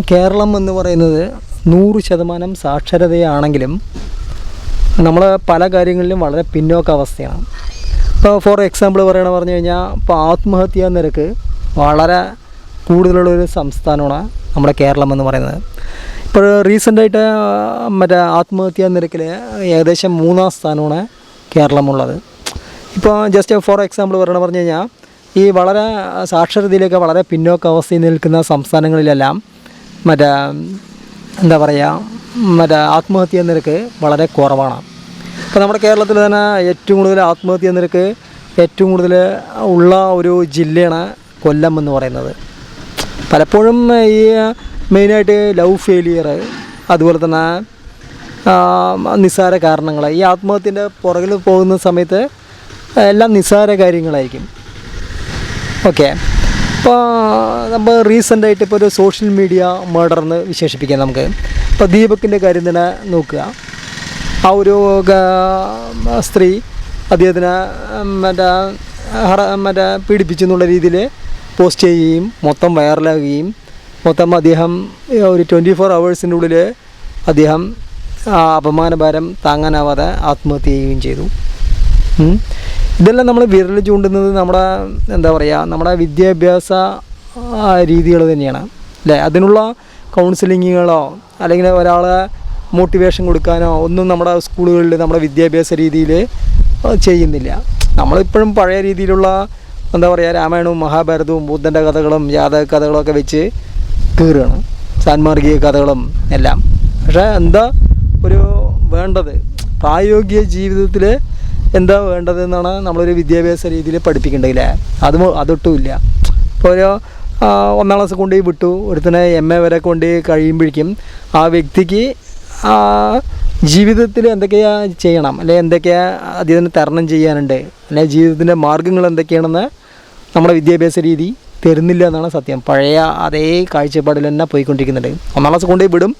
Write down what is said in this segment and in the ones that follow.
കേരളം എന്ന് പറയുന്നത് നൂറ് ശതമാനം സാക്ഷരതയാണെങ്കിലും നമ്മൾ പല കാര്യങ്ങളിലും വളരെ പിന്നോക്ക അവസ്ഥയാണ്. ഇപ്പോൾ ഫോർ എക്സാമ്പിൾ പറയണ പറഞ്ഞു കഴിഞ്ഞാൽ ഇപ്പോൾ ആത്മഹത്യാ നിരക്ക് വളരെ കൂടുതലുള്ളൊരു സംസ്ഥാനമാണ് നമ്മുടെ കേരളം എന്ന് പറയുന്നത്. ഇപ്പോൾ റീസെന്റായിട്ട് മറ്റേ ആത്മഹത്യാ നിരക്കിൽ ഏകദേശം മൂന്നാം സ്ഥാനമാണ് കേരളമുള്ളത്. ഇപ്പോൾ ജസ്റ്റ് ഫോർ എക്സാമ്പിൾ പറയണ പറഞ്ഞു കഴിഞ്ഞാൽ ഈ വളരെ സാക്ഷരതയിലൊക്കെ വളരെ പിന്നോക്ക അവസ്ഥയിൽ നിൽക്കുന്ന സംസ്ഥാനങ്ങളിലെല്ലാം മറ്റേ എന്താ പറയുക മറ്റേ ആത്മഹത്യ നിരക്ക് വളരെ കുറവാണ്. ഇപ്പം നമ്മുടെ കേരളത്തിൽ തന്നെ ഏറ്റവും കൂടുതൽ ആത്മഹത്യ നിരക്ക് ഏറ്റവും കൂടുതൽ ഉള്ള ഒരു ജില്ലയാണ് കൊല്ലം എന്ന് പറയുന്നത്. പലപ്പോഴും ഈ മെയിനായിട്ട് ലവ് ഫെയിലിയർ അതുപോലെ തന്നെ നിസ്സാര കാരണങ്ങൾ ഈ ആത്മഹത്യന്റെ പുറകിൽ പോകുന്ന സമയത്ത് എല്ലാം നിസ്സാര കാര്യങ്ങളായിരിക്കും. ഓക്കെ. ഇപ്പോൾ നമ്മൾ റീസെന്റായിട്ട് ഇപ്പോൾ ഒരു സോഷ്യൽ മീഡിയ മർഡർ എന്ന് വിശേഷിപ്പിക്കാം നമുക്ക്. ഇപ്പോൾ ദീപക്കിന്റെ കാര്യം തന്നെ നോക്കുക. ആ ഒരു സ്ത്രീ അദ്ദേഹത്തിന് മറ്റേ മറ്റേ പീഡിപ്പിച്ചു എന്നുള്ള രീതിയിൽ പോസ്റ്റ് ചെയ്യുകയും മൊത്തം വൈറലാകുകയും മൊത്തം അദ്ദേഹം ഒരു ട്വന്റി ഫോർ അവേഴ്സിന്റെ ഉള്ളിൽ അദ്ദേഹം അപമാനഭാരം താങ്ങാനാവാതെ ആത്മഹത്യ ചെയ്യുകയും ചെയ്തു. ഇതെല്ലാം നമ്മൾ വിരൽ ചൂണ്ടുന്നത് നമ്മുടെ എന്താ പറയുക നമ്മുടെ വിദ്യാഭ്യാസ രീതികൾ തന്നെയാണ്. അല്ലേ? അതിനുള്ള കൗൺസിലിങ്ങുകളോ അല്ലെങ്കിൽ ഒരാളെ മോട്ടിവേഷൻ കൊടുക്കാനോ ഒന്നും നമ്മുടെ സ്കൂളുകളിൽ നമ്മുടെ വിദ്യാഭ്യാസ രീതിയിൽ ചെയ്യുന്നില്ല. നമ്മളിപ്പോഴും പഴയ രീതിയിലുള്ള എന്താ പറയുക രാമായണവും മഹാഭാരതവും ബുദ്ധന്റെ കഥകളും ജാതക കഥകളൊക്കെ വെച്ച് കീറുകയാണ്. സാൻമാർഗിക കഥകളും എല്ലാം. പക്ഷേ എന്താ ഒരു വേണ്ടത്? പ്രായോഗിക ജീവിതത്തിൽ എന്താ വേണ്ടതെന്നാണ് നമ്മളൊരു വിദ്യാഭ്യാസ രീതിയിൽ പഠിപ്പിക്കേണ്ടതില്ലേ അത് അതൊട്ടുമില്ല. ഇപ്പോൾ ഒരു ഒന്നാം ക്ലാസ് കൊണ്ടുപോയി വിട്ടു. ഒരുത്തനെ എം എ വരെ കൊണ്ട് കഴിയുമ്പോഴേക്കും ആ വ്യക്തിക്ക് ജീവിതത്തിൽ എന്തൊക്കെയാ ചെയ്യണം? അല്ലെ എന്തൊക്കെയാ അദ്ദേഹത്തിന് തരണം ചെയ്യാനുണ്ട്? അല്ലെ ജീവിതത്തിന്റെ മാർഗങ്ങൾ എന്തൊക്കെയാണെന്ന് നമ്മുടെ വിദ്യാഭ്യാസ രീതി തരുന്നില്ല എന്നാണ് സത്യം. പഴയ അതേ കാഴ്ചപ്പാടിൽ തന്നെ പോയിക്കൊണ്ടിരിക്കുന്നുണ്ട്. ഒന്നാം ക്ലാസ് കൊണ്ടുപോയി വിടും.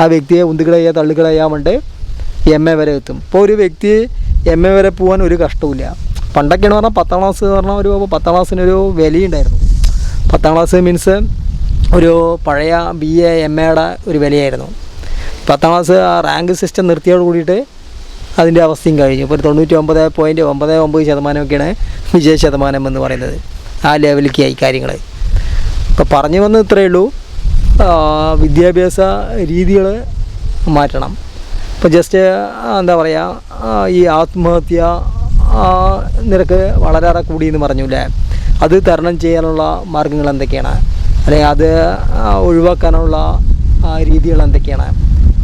ആ വ്യക്തിയെ ഉന്തുകളയ്യാ തള്ളുകളയ്യാൻ വേണ്ടി എം എ വരെ എത്തും. ഇപ്പോൾ ഒരു വ്യക്തി എം എ വരെ പോകാൻ ഒരു കഷ്ടവുമില്ല. പണ്ടൊക്കെയാണ് പറഞ്ഞാൽ പത്താം ക്ലാസ് എന്ന് പറഞ്ഞാൽ ഒരു പത്താം ക്ലാസ്സിനൊരു വിലയുണ്ടായിരുന്നു. പത്താം ക്ലാസ് മീൻസ് ഒരു പഴയ ബി എ എം എയുടെ ഒരു വിലയായിരുന്നു. പത്താം ക്ലാസ് ആ റാങ്ക് സിസ്റ്റം നിർത്തിയോട് കൂടിയിട്ട് അതിന്റെ അവസ്ഥയും കഴിഞ്ഞു. ഇപ്പോൾ ഒരു തൊണ്ണൂറ്റി ഒമ്പത് പോയിന്റ് ഒമ്പത് ഒമ്പത് ശതമാനമൊക്കെയാണ് വിജയ ശതമാനം എന്ന് പറയുന്നത്. ആ ലെവലിലേക്കായി കാര്യങ്ങൾ. ഇപ്പോൾ പറഞ്ഞു വന്നത് ഇത്രയേ ഉള്ളൂ. വിദ്യാഭ്യാസ രീതികൾ മാറ്റണം. ഇപ്പോൾ ജസ്റ്റ് എന്താ പറയുക ഈ ആത്മഹത്യ നിരക്ക് വളരെയേറെ കൂടിയെന്ന് പറഞ്ഞൂല്ലേ അത് തരണം ചെയ്യാനുള്ള മാർഗങ്ങൾ എന്തൊക്കെയാണ്? അല്ലെങ്കിൽ അത് ഒഴിവാക്കാനുള്ള രീതികൾ എന്തൊക്കെയാണ്?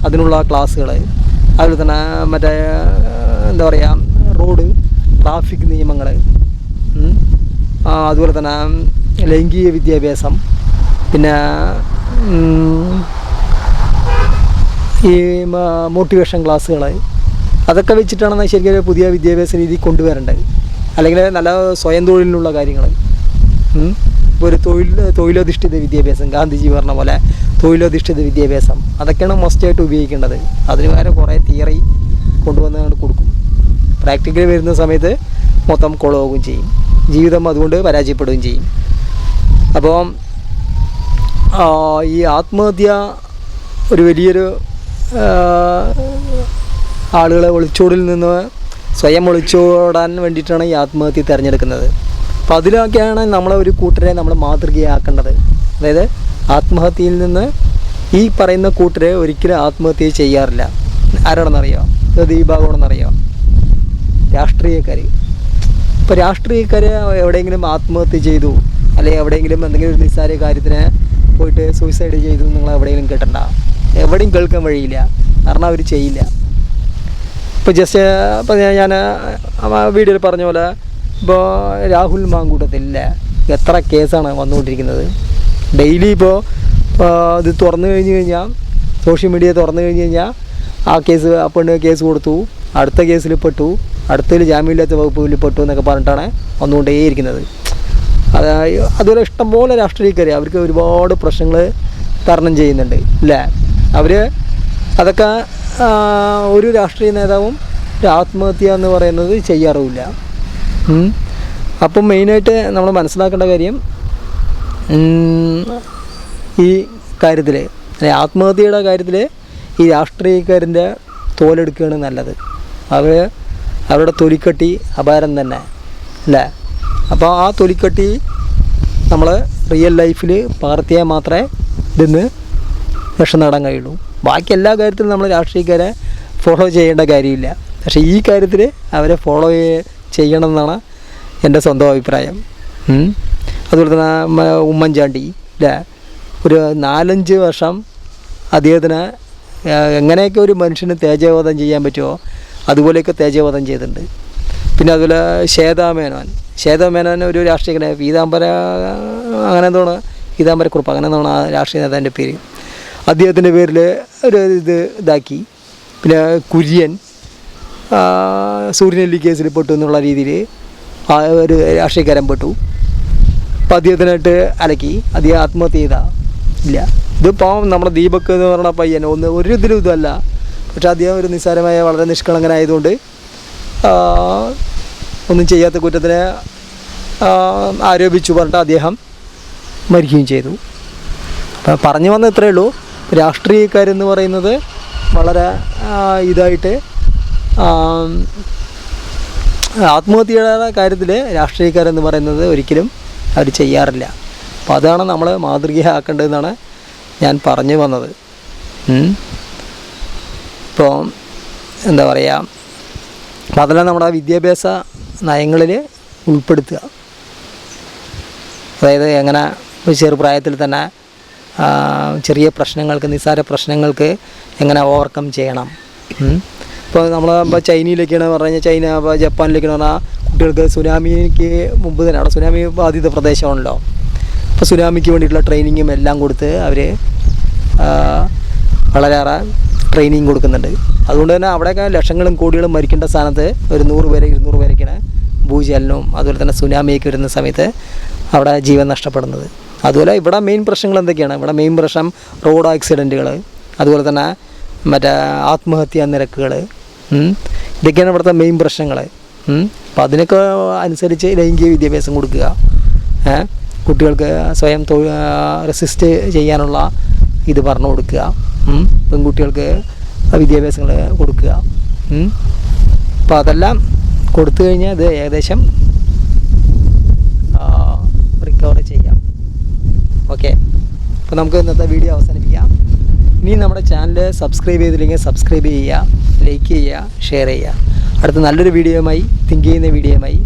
അതിനുള്ള ക്ലാസ്സുകൾ അതുപോലെ തന്നെ മറ്റേ എന്താ പറയുക റോഡ് ട്രാഫിക് നിയമങ്ങൾ അതുപോലെ തന്നെ ലൈംഗിക വിദ്യാഭ്യാസം. പിന്നെ ഈ മോട്ടിവേഷൻ ക്ലാസ്സുകൾ അതൊക്കെ വെച്ചിട്ടാണ് ശരിക്കും പുതിയ വിദ്യാഭ്യാസ രീതി കൊണ്ടുവരേണ്ടത്. അല്ലെങ്കിൽ നല്ല സ്വയം തൊഴിലിനുള്ള കാര്യങ്ങൾ. ഒരു തൊഴിൽ തൊഴിലധിഷ്ഠിത വിദ്യാഭ്യാസം ഗാന്ധിജി പറഞ്ഞ പോലെ തൊഴിലധിഷ്ഠിത വിദ്യാഭ്യാസം. അതൊക്കെയാണ് മസ്റ്റായിട്ട് ഉപയോഗിക്കേണ്ടത്. അതിന് വേറെ കുറേ തിയറി കൊണ്ടുവന്ന് കൊടുക്കും. പ്രാക്ടിക്കലി വരുന്ന സമയത്ത് മൊത്തം കൊളവുകയും ചെയ്യും. ജീവിതം അതുകൊണ്ട് പരാജയപ്പെടുകയും ചെയ്യും. അപ്പോൾ ഈ ആത്മഹത്യ ഒരു വലിയൊരു ആളുകളെ ഒളിച്ചോടിൽ നിന്ന് സ്വയം ഒളിച്ചോടാൻ വേണ്ടിയിട്ടാണ് ഈ ആത്മഹത്യ തിരഞ്ഞെടുക്കുന്നത്. അപ്പോൾ അതിലൊക്കെയാണ് നമ്മളെ ഒരു കൂട്ടരെ നമ്മൾ മാതൃകയാക്കേണ്ടത്. അതായത് ആത്മഹത്യയിൽ നിന്ന് ഈ പറയുന്ന കൂട്ടരെ ഒരിക്കലും ആത്മഹത്യ ചെയ്യാറില്ല. ഈ ഭാഗമാണെന്നറിയോ രാഷ്ട്രീയക്കാർ ഇപ്പോൾ രാഷ്ട്രീയക്കാർ എവിടെയെങ്കിലും ആത്മഹത്യ ചെയ്തു അല്ലെങ്കിൽ എവിടെയെങ്കിലും എന്തെങ്കിലും ഒരു നിസ്സാര കാര്യത്തിന് പോയിട്ട് സൂയിസൈഡ് ചെയ്തു നിങ്ങൾ എവിടെയെങ്കിലും കേട്ടണ്ട എവിടെയും കേൾക്കാൻ വഴിയില്ല. കാരണം അവർ ചെയ്യില്ല. ഇപ്പോൾ ജസ്റ്റ് ഇപ്പോൾ ഞാൻ വീഡിയോയിൽ പറഞ്ഞ പോലെ ഇപ്പോൾ രാഹുൽ മാങ്കൂട്ടത്തില്ല എത്ര കേസാണ് വന്നുകൊണ്ടിരിക്കുന്നത്. ഡെയിലി ഇപ്പോൾ ഇത് തുറന്നു കഴിഞ്ഞ് കഴിഞ്ഞാൽ സോഷ്യൽ മീഡിയ തുറന്നു കഴിഞ്ഞ് കഴിഞ്ഞാൽ ആ കേസ് ആ പെണ്ണ് കേസ് കൊടുത്തു അടുത്ത കേസിൽ പെട്ടു അടുത്തതിൽ ജാമ്യമില്ലാത്ത വകുപ്പിൽ പെട്ടു എന്നൊക്കെ പറഞ്ഞിട്ടാണ് വന്നുകൊണ്ടേയിരിക്കുന്നത്. അത് അതുപോലെ ഇഷ്ടംപോലെ രാഷ്ട്രീയക്കാർ അവർക്ക് ഒരുപാട് പ്രശ്നങ്ങൾ തരണം ചെയ്യുന്നുണ്ട് അല്ലേ അവർ അതൊക്കെ ഒരു രാഷ്ട്രീയ നേതാവും ആത്മഹത്യ എന്ന് പറയുന്നത് ചെയ്യാറുമില്ല. അപ്പം മെയിനായിട്ട് നമ്മൾ മനസ്സിലാക്കേണ്ട കാര്യം ഈ കാര്യത്തിൽ അല്ലെ ആത്മഹത്യയുടെ കാര്യത്തിൽ ഈ രാഷ്ട്രീയക്കാരന്റെ തോലെടുക്കുകയാണ് നല്ലത്. അവർ അവരുടെ തൊലിക്കട്ടി അപാരം തന്നെ അല്ലേ? അപ്പോൾ ആ തൊലിക്കട്ടി നമ്മൾ റിയൽ ലൈഫിൽ പകർത്തിയാൽ മാത്രമേ ഇതിന്ന് രക്ഷ നേടാൻ കഴിയുള്ളൂ. ബാക്കി എല്ലാ കാര്യത്തിലും നമ്മൾ രാഷ്ട്രീയക്കാരെ ഫോളോ ചെയ്യേണ്ട കാര്യമില്ല. പക്ഷേ ഈ കാര്യത്തിൽ അവരെ ഫോളോ ചെയ്യണം എന്നാണ് എന്റെ സ്വന്തം അഭിപ്രായം. അതുപോലെ തന്നെ ഉമ്മൻചാണ്ടി അല്ലേ ഒരു നാലഞ്ച് വർഷം അദ്ദേഹത്തിന് എങ്ങനെയൊക്കെ ഒരു മനുഷ്യന് തേജോവധം ചെയ്യാൻ പറ്റുമോ അതുപോലെയൊക്കെ തേജോവധം ചെയ്തിട്ടുണ്ട്. പിന്നെ അതുപോലെ ശ്വേതാ മേനോൻ. ശ്വേതാ മേനോൻ ഒരു രാഷ്ട്രീയ പീതാംബര അങ്ങനെ എന്താണ് പീതാംബരക്കുറിപ്പ് അങ്ങനെ എന്താണ് ആ രാഷ്ട്രീയ നേതാവിന്റെ പേര്. അദ്ദേഹത്തിന്റെ പേരിൽ ഒരു ഇത് ഇതാക്കി. പിന്നെ കുര്യൻ സൂര്യനെല്ലി കേസിൽ പെട്ടു എന്നുള്ള രീതിയിൽ ഒരു രാഷ്ട്രീയക്കാരൻ പെട്ടു. അപ്പോൾ അദ്ദേഹത്തിനായിട്ട് അലക്കി. അദ്ദേഹം ആത്മഹത്യ ചെയ്ത. ഇല്ല. ഇതിപ്പോൾ നമ്മുടെ ദീപക് എന്ന് പറയുന്ന പയ്യൻ. ഒന്ന് ഒരു ഇതിലും ഇതല്ല പക്ഷേ അദ്ദേഹം ഒരു നിസ്സാരമായ വളരെ നിഷ്കളങ്കനായതുകൊണ്ട് ഒന്നും ചെയ്യാത്ത കുറ്റത്തിനെ ആരോപിച്ചു പറഞ്ഞിട്ട് അദ്ദേഹം മരിക്കുകയും ചെയ്തു. അപ്പോൾ പറഞ്ഞു വന്ന ഇത്രയേ ഉള്ളൂ. രാഷ്ട്രീയക്കാരെന്ന് പറയുന്നത് വളരെ ഇതായിട്ട് ആത്മഹത്യയുടെ കാര്യത്തിൽ രാഷ്ട്രീയക്കാരെന്ന് പറയുന്നത് ഒരിക്കലും അവർ ചെയ്യാറില്ല. അപ്പോൾ അതാണ് നമ്മൾ മാതൃകയാക്കേണ്ടതെന്നാണ് ഞാൻ പറഞ്ഞു വന്നത്. ഇപ്പോൾ എന്താ പറയുക അപ്പോൾ അതെല്ലാം നമ്മുടെ വിദ്യാഭ്യാസ നയങ്ങളിൽ ഉൾപ്പെടുത്തുക. അതായത് എങ്ങനെ ചെറുപ്രായത്തിൽ തന്നെ ചെറിയ പ്രശ്നങ്ങൾക്ക് നിസ്സാര പ്രശ്നങ്ങൾക്ക് എങ്ങനെ ഓവർകം ചെയ്യണം. ഇപ്പോൾ നമ്മൾ ഇപ്പോൾ ചൈനയിലേക്കാണ് പറഞ്ഞു കഴിഞ്ഞാൽ ചൈന ഇപ്പോൾ ജപ്പാനിലേക്കാണ് പറഞ്ഞാൽ കുട്ടികൾക്ക് സുനാമിക്ക് മുമ്പ് തന്നെ അവിടെ സുനാമി ബാധിത പ്രദേശമാണല്ലോ. അപ്പോൾ സുനാമിക്ക് വേണ്ടിയിട്ടുള്ള ട്രെയിനിങ്ങും എല്ലാം കൊടുത്ത് അവർ വളരെയേറെ ട്രെയിനിങ് കൊടുക്കുന്നുണ്ട്. അതുകൊണ്ട് തന്നെ അവിടെയൊക്കെ ലക്ഷങ്ങളും കോടികളും മരിക്കേണ്ട സ്ഥാനത്ത് ഒരു നൂറ് പേര് ഇരുന്നൂറ് പേരൊക്കെയാണ് ഭൂചലനവും അതുപോലെ തന്നെ സുനാമിയൊക്കെ വരുന്ന സമയത്ത് അവിടെ ജീവൻ നഷ്ടപ്പെടുന്നത്. അതുപോലെ ഇവിടെ മെയിൻ പ്രശ്നങ്ങൾ എന്തൊക്കെയാണ്? ഇവിടെ മെയിൻ പ്രശ്നം റോഡ് ആക്സിഡന്റുകൾ അതുപോലെ തന്നെ മറ്റേ ആത്മഹത്യാ നിരക്കുകൾ ഇതൊക്കെയാണ് ഇവിടുത്തെ മെയിൻ പ്രശ്നങ്ങൾ അപ്പോൾ അതിനൊക്കെ അനുസരിച്ച് ലൈംഗിക വിദ്യാഭ്യാസം കൊടുക്കുക. കുട്ടികൾക്ക് സ്വയം തൊഴിൽ റെസിസ്റ്റ് ചെയ്യാനുള്ള ഇത് പറഞ്ഞു കൊടുക്കുക. പെൺകുട്ടികൾക്ക് വിദ്യാഭ്യാസങ്ങൾ കൊടുക്കുക അപ്പോൾ അതെല്ലാം കൊടുത്തു കഴിഞ്ഞാൽ ഇത് ഏകദേശം റിക്കവർ ചെയ്യാം ഓക്കെ അപ്പോൾ നമുക്ക് ഇന്നത്തെ വീഡിയോ അവസാനിപ്പിക്കാം. ഇനി നമ്മുടെ ചാനൽ സബ്സ്ക്രൈബ് ചെയ്തില്ലെങ്കിൽ സബ്സ്ക്രൈബ് ചെയ്യുക ലൈക്ക് ചെയ്യുക ഷെയർ ചെയ്യുക. അടുത്ത നല്ലൊരു വീഡിയോയുമായി തിങ്ക് ചെയ്യുന്ന വീഡിയോയുമായി